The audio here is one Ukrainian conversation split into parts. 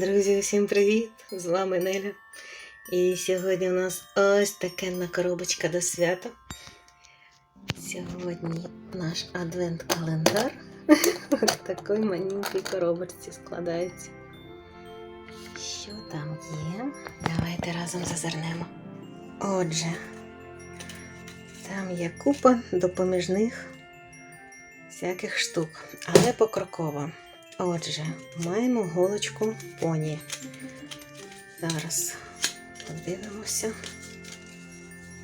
Друзі, усім привіт! З вами Неля. І сьогодні у нас ось така коробочка до свята. Сьогодні наш адвент-календар в такій маленькій коробочці складається. Що там є? Давайте разом зазирнемо. Отже, там є купа допоміжних всяких штук, але покроково. Отже, маємо голочку поні. Зараз подивимося,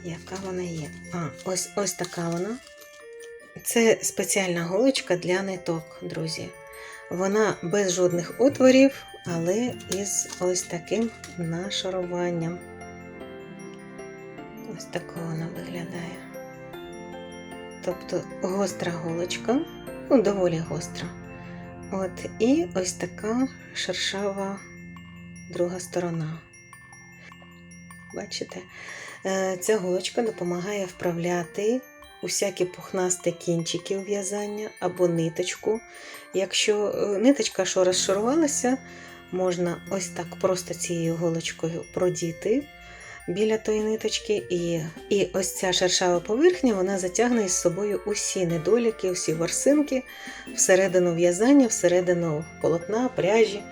яка вона є. А, ось ось така вона. Це спеціальна голочка для ниток, друзі. Вона без жодних отворів, але із ось таким нашаруванням. Ось такого вона виглядає. Тобто гостра голочка, ну, доволі гостра. От, і ось така шершава друга сторона. Бачите? Е, Ця голочка допомагає вправляти усякі пухнасті кінчики в'язання або ниточку. Якщо е, ниточка що розшарувалася, можна ось так просто цією голочкою продіти біля тої ниточки, і, і ось ця шершава поверхня вона затягне із собою усі недоліки, усі ворсинки всередину в'язання, всередину полотна, пряжі.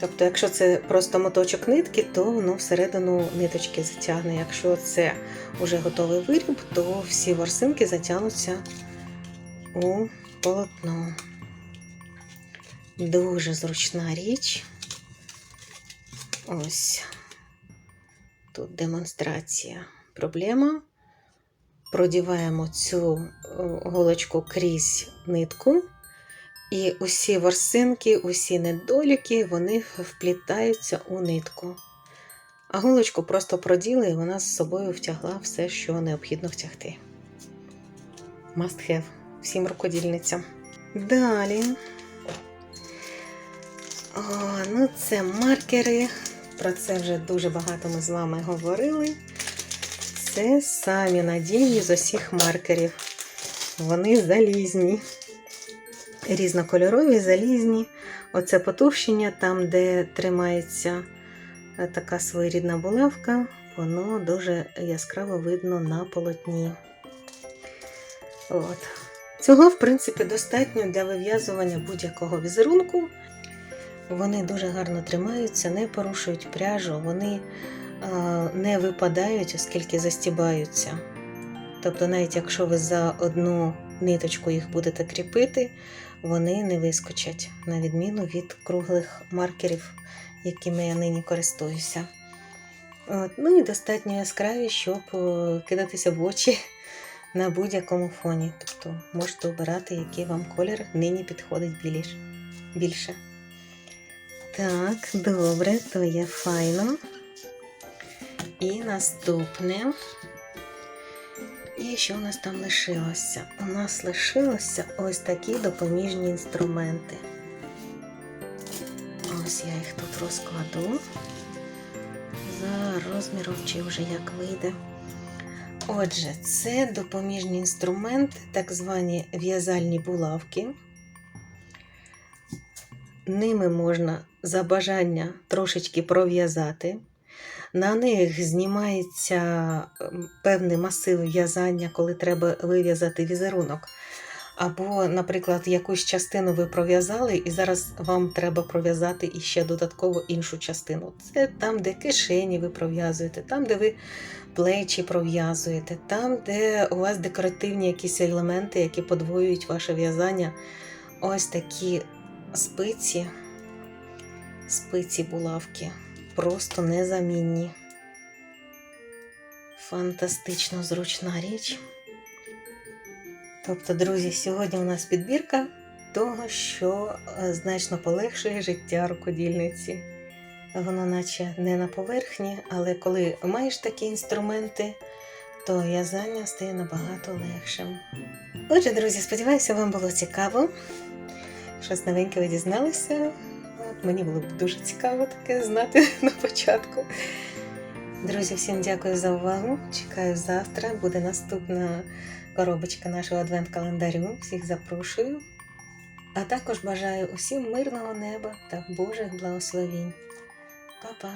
Тобто, якщо це просто моточок нитки, то воно всередину ниточки затягне. Якщо це вже готовий виріб, то всі ворсинки затягнуться у полотно. Дуже зручна річ. Ось тут демонстрація. Проблема. Продіваємо цю е, голочку крізь нитку, і усі ворсинки, усі недоліки, вони вплітаються у нитку. А голочку просто проділи, і вона з собою втягла все, що необхідно втягти. Must have всім рукодільницям. Далі. О, ну це маркери. Про це вже дуже багато ми з вами говорили. Це самі надійні з усіх маркерів. Вони залізні, різнокольорові, залізні. Оце потовщення, там, де тримається е, така своєрідна булавка, воно дуже яскраво видно на полотні. От. Цього, в принципі, достатньо для вив'язування будь-якого візерунку. Вони дуже гарно тримаються, не порушують пряжу, вони не випадають, оскільки застібаються. Тобто, навіть якщо ви за одну ниточку їх будете кріпити, вони не вискочать, на відміну від круглих маркерів, якими я нині користуюся. От. Ну і достатньо яскраві, щоб кидатися в очі на будь-якому фоні. Тобто можете обирати, який вам колір нині підходить більше. Так, добре, то є файно. І наступне. І що у нас там лишилося? У нас лишилося ось такі допоміжні інструменти. Ось я їх тут розкладу. За розміром чи вже як вийде. Отже, це допоміжні інструменти, так звані в'язальні булавки. Ними можна за бажання трошечки пров'язати. На них знімається певний масив в'язання, коли треба вив'язати візерунок. Або, наприклад, якусь частину ви пров'язали, і зараз вам треба пров'язати іще додатково іншу частину. Це там, де кишені ви пров'язуєте, там, де ви плечі пров'язуєте, там, де у вас декоративні якісь елементи, які подвоюють ваше в'язання. Ось такі спиці, спиці булавки. Просто незамінні. Фантастично зручна річ. Тобто, друзі, сьогодні у нас підбірка того, що е, значно полегшує життя рукодільниці. Воно наче не на поверхні, але коли маєш такі інструменти, то в'язання стає набагато легшим. Отже, друзі, сподіваюся, вам було цікаво. Щось новеньке ви дізналися. Мені було б дуже цікаво таке знати на початку. Друзі, всім дякую за увагу. Чекаю завтра. Буде наступна коробочка нашого адвент-календарю. Всіх запрошую. А також бажаю усім мирного неба та Божих благословінь. Па-па!